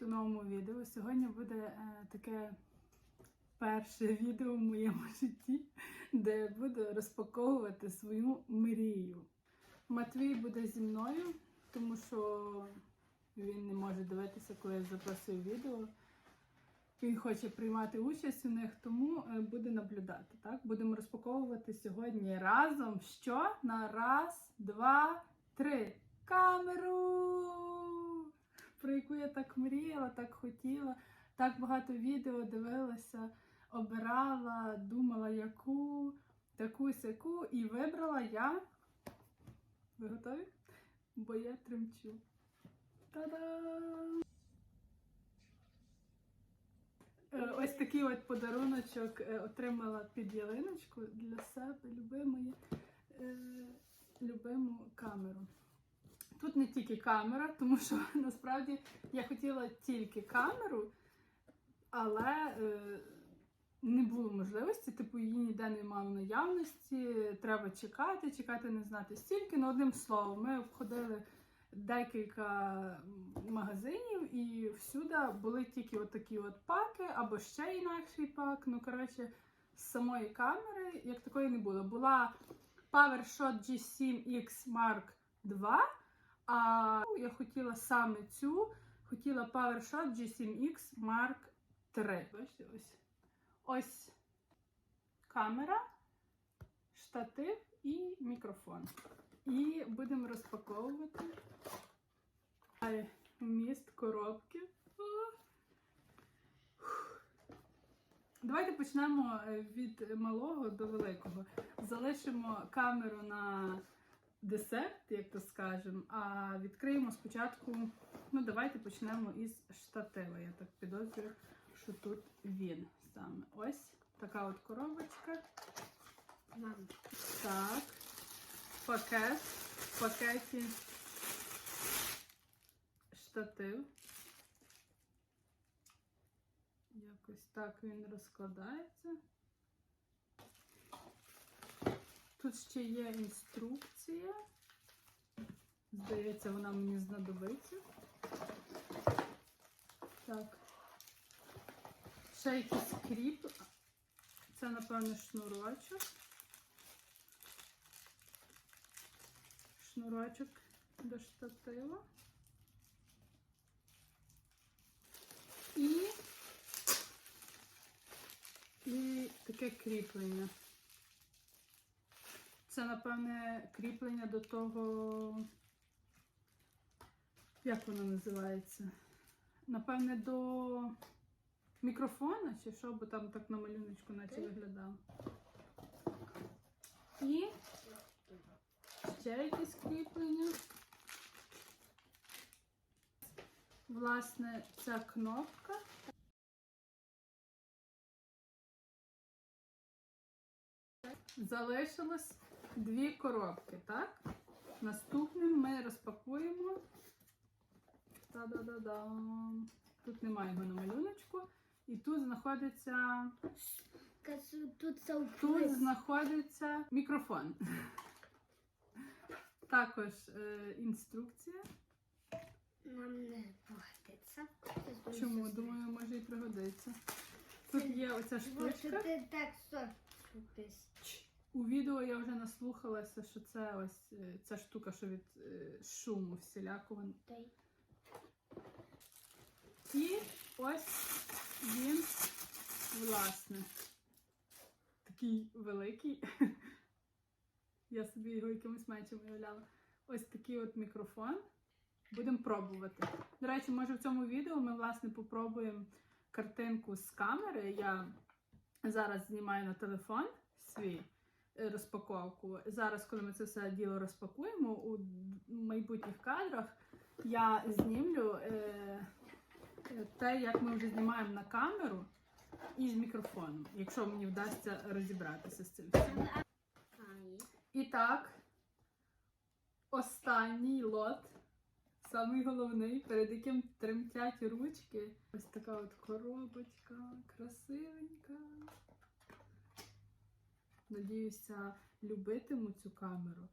Привіт новому відео. Сьогодні буде е, таке перше відео в моєму житті, де я буду розпаковувати свою мрію. Матвій буде зі мною, тому що він не може дивитися, коли я записую відео. Він хоче приймати участь у них, тому е, буде наблюдати. Так? Будемо розпаковувати сьогодні разом. Що? На раз, два, три. Камеру! Про яку я так мріяла, так хотіла. Так багато відео дивилася, обирала, думала, яку, таку сяку, і вибрала я. Ви готові? Бо я тремчу. Та-дам! Е, Ось такий от подаруночок е, отримала під ялиночку для себе любимої, е, любиму камеру. Тут не тільки камера, тому що насправді я хотіла тільки камеру, але е, не було можливості, типу її ніде немає в наявності. Треба чекати, чекати, не знати стільки. Ну, одним словом, ми обходили декілька магазинів і всюди були тільки отакі от паки, або ще інакший пак. Ну, коротше, з самої камери, як такої не було. Була PowerShot G7X Mark II. А я хотіла саме цю, хотіла PowerShot G7X Mark III. Бачите, ось ось камера, штатив і мікрофон. І будемо розпаковувати Далі вміст коробки. Давайте почнемо е, від малого до великого. Залишимо камеру на десерт, як то скажемо, а відкриємо спочатку. Ну, давайте почнемо із штатива. Я так підозрюю, що тут він саме. Ось така от коробочка. Так. Пакет. В пакеті штатив. Якось так він розкладається. Тут ще є інструкція. Здається, вона мені знадобиться. Так. Ще якийсь кріп. Це, напевно, шнурочок. Шнурочок до штатива. І, і таке кріплення. Це, напевне, кріплення до того, як воно називається? Напевне, до мікрофона, чи що, бо там так на малюночку наче виглядало. І ще якісь кріплення. Власне, ця кнопка. Залишилось дві коробки, так? Наступним ми розпакуємо. Та-да-да-дам. Тут немає його на малюночку. І тут знаходиться. Тут Тут знаходиться мікрофон. Також е, інструкція. Нам не платиться. Чому? Думаю, може і пригодиться. Тут є оця штучка. У відео я вже наслухалася, що це ось е, ця штука, що від е, шуму всілякого. І ось він, власне, такий великий. Я собі його якимось меншим уявляла. Ось такий от мікрофон. Будемо пробувати. До речі, може в цьому відео ми, власне, попробуємо картинку з камери. Я зараз знімаю на телефон свій е, розпаковку. Зараз, коли ми це все діло розпакуємо, у майбутніх кадрах я знімлю е, те, як ми вже знімаємо на камеру і з мікрофоном, якщо мені вдасться розібратися з цим. всім. І так, останній лот, самий головний, перед яким тремтять ручки. Ось така от коробочка, красивенька. Надіюся, любитиму цю камеру,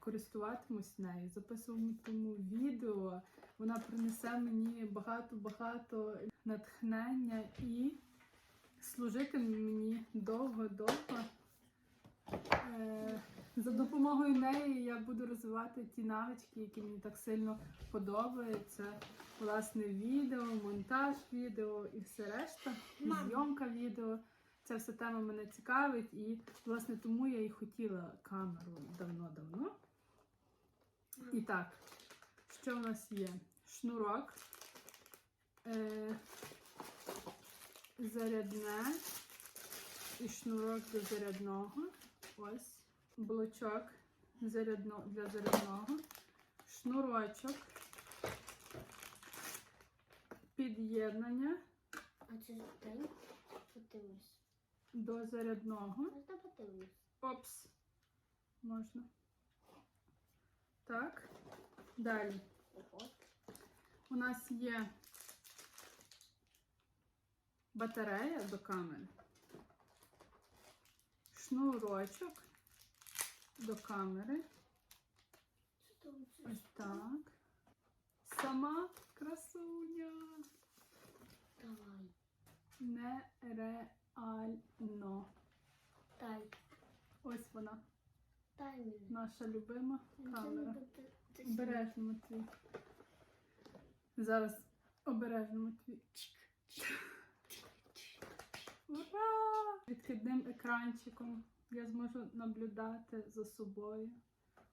користуватимусь нею, записуватиму відео, Вона принесе мені багато-багато натхнення і служити мені довго-довго. Е, За допомогою неї я буду розвивати ті навички, які мені так сильно подобаються. Власне, відео, монтаж відео і все решта, зйомка відео. Ця вся тема мене цікавить, і власне тому я і хотіла камеру давно-давно. І так, що в нас є? Шнурок, е, зарядне і шнурок до зарядного. Ось блочок зарядно, для зарядного, шнурочок, під'єднання А це день? Подивись. До зарядного. Можна подивись. Опс. Можна. Так. Далі. У нас є батарея до камери, шнурочок до камери. Ось так. Сама красуня. Давай. Нереально. Дай. Ось вона, Дай наша любима камера. Обережно, Матвій. Зараз обережно, Матвій. Ура! Відкидним екранчиком я зможу наблюдати за собою,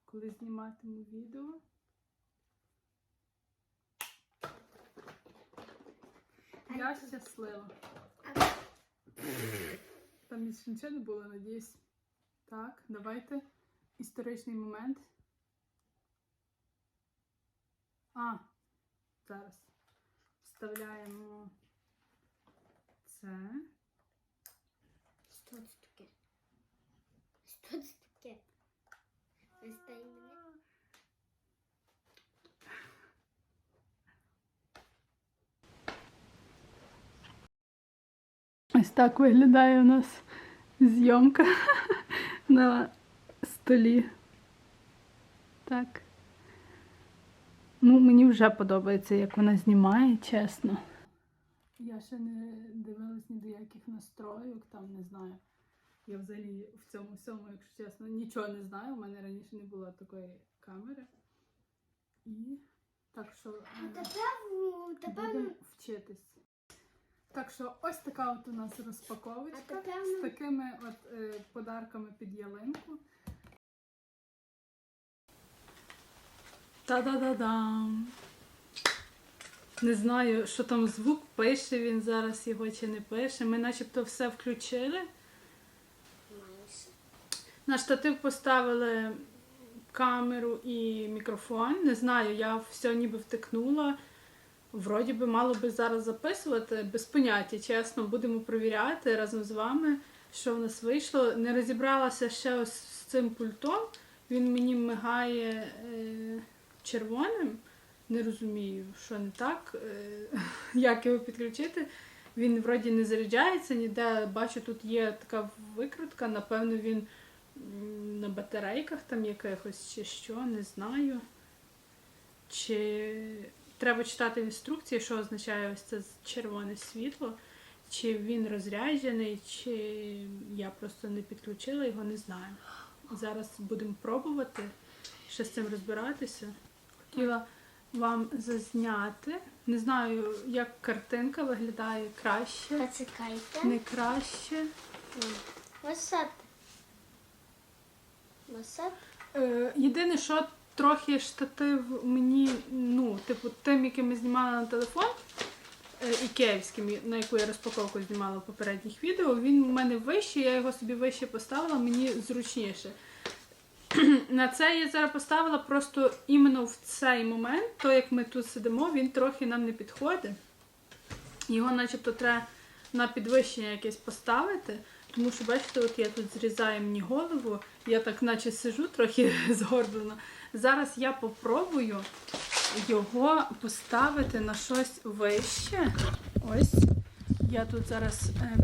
коли зніматиму відео. Я щаслива. Там більше нічого не було, надіюсь. Так, давайте. Історичний момент. А, зараз. Вставляємо це. Що це таке? Що це таке? Листай мене. Ось так виглядає у нас зйомка на столі. Так. Ну, мені вже подобається, як вона знімає, чесно. Я ще не дивилась ні до яких настроїк, там не знаю. Я взагалі в цьому всьому, якщо чесно, нічого не знаю. У мене раніше не було такої камери. І так що. А е, тепер, тепер, Будемо вчитись. Так що ось така от у нас розпаковочка А з ми- такими от е, подарками під ялинку. Та-да-да-дам! Не знаю, що там звук пише він зараз його чи не пише. Ми начебто все включили. майже. На штатив поставили камеру і мікрофон. Не знаю, я все ніби втикнула. Вроді би мало би зараз записувати, без поняття, чесно, будемо провіряти разом з вами, що в нас вийшло. Не розібралася ще ось з цим пультом. Він мені мигає е, червоним. Не розумію, що не так, е, як його підключити. Він вроді не заряджається ніде. Бачу, тут є така викрутка, напевно, він на батарейках там якихось чи що, не знаю. Чи треба читати інструкції, що означає ось це червоне світло, чи він розряджений, чи я просто не підключила його, не знаю. Зараз будемо пробувати ще з цим розбиратися. Хотіла вам зазняти. Не знаю, як картинка виглядає краще, Почекайте. не краще. Висоти. Висоти. Е, єдине, що трохи штатив мені, ну, типу, тим, яким ми знімали на телефон, е, і київським, на яку я розпаковку знімала в попередніх відео, він у мене вищий, я його собі вище поставила, мені зручніше. На це я зараз поставила просто іменно в цей момент, то як ми тут сидимо, він трохи нам не підходить. Його начебто треба на підвищення якесь поставити. Тому що, бачите, от я тут зрізаю мені голову, я так наче сижу трохи згорблено. Зараз я попробую його поставити на щось вище. Ось. Я тут зараз е,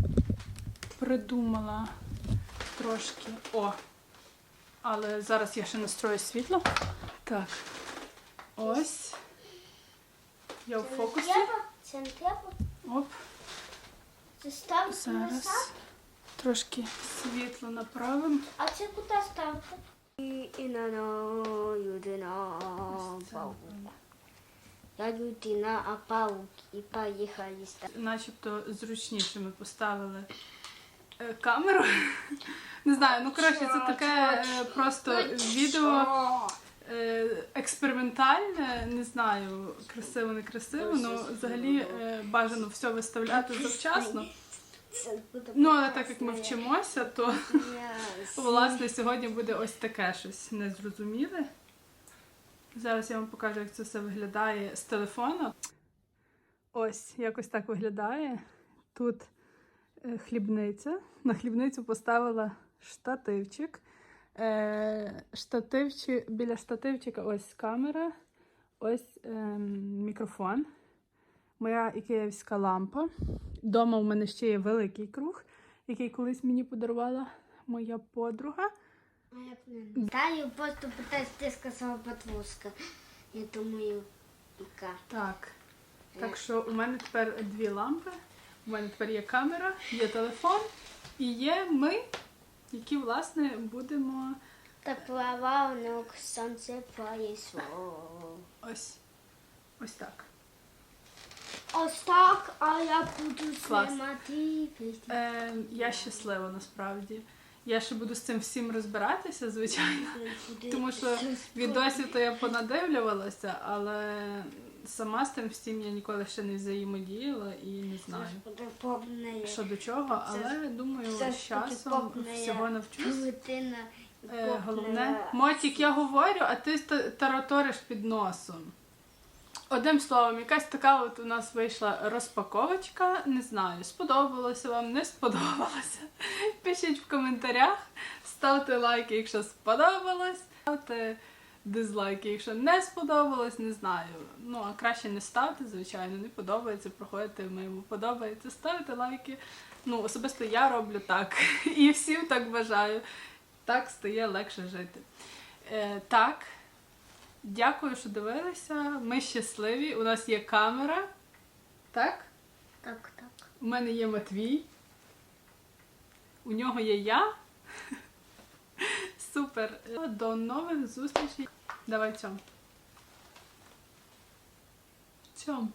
придумала трошки. О! Але зараз я ще настрою світло. Так. Ось. Я в фокусі. Це не треба? Оп, Це ставити зараз. Трошки світло направимо. А це куди ставити? Інано, людина, паук. Я людина, а паук. І поїхали. Начебто зручніше ми поставили е, камеру. Не знаю, ну коротше, це таке е, просто відео е, експериментальне, не знаю, красиво, не красиво, але взагалі е, бажано все виставляти завчасно. Ну, але так як ми вчимося, то власне сьогодні буде ось таке щось незрозуміле. Зараз я вам покажу, як це все виглядає з телефона. Ось якось так виглядає. Тут е, хлібниця. На хлібницю поставила штативчик. Е, штативчи, біля штативчика ось камера, ось ем, мікрофон, моя ікеївська лампа. Дома у мене ще є великий круг, який колись мені подарувала моя подруга. Далі просто питаюсь, ти сказала патрушка. Я думаю, яка. Так. Так що у мене тепер дві лампи. У мене тепер є камера, є телефон і є ми, які, власне, будемо Та плавав сонце пройшло. ось, ось так. Ось так, а я буду Клас. знімати. Е, я щаслива насправді. Я ще буду з цим всім розбиратися, звичайно. Тому що відосів то я понадивлювалася, але сама з тим всім я ніколи ще не взаємодіяла і не знаю. Що до чого, але думаю, з часом всього навчусь. Е, головне, Мотік, я говорю, а ти тараториш під носом. Одним словом, якась така от у нас вийшла розпаковочка. Не знаю, сподобалося вам, не сподобалося. Пишіть в коментарях, ставте лайки, якщо сподобалось, ставте дизлайки, якщо не сподобалось, не знаю. Ну, а краще не ставте, звичайно, не подобається, проходите мимо. Подобається, ставте лайки. Ну, особисто я роблю так. І всім так бажаю. Так стає легше жити. Е, так, дякую, що дивилися. Ми щасливі. У нас є камера. Так? Так, так. У мене є Матвій. У нього є я. Супер. До нових зустрічей. Давай цьом. Цьом.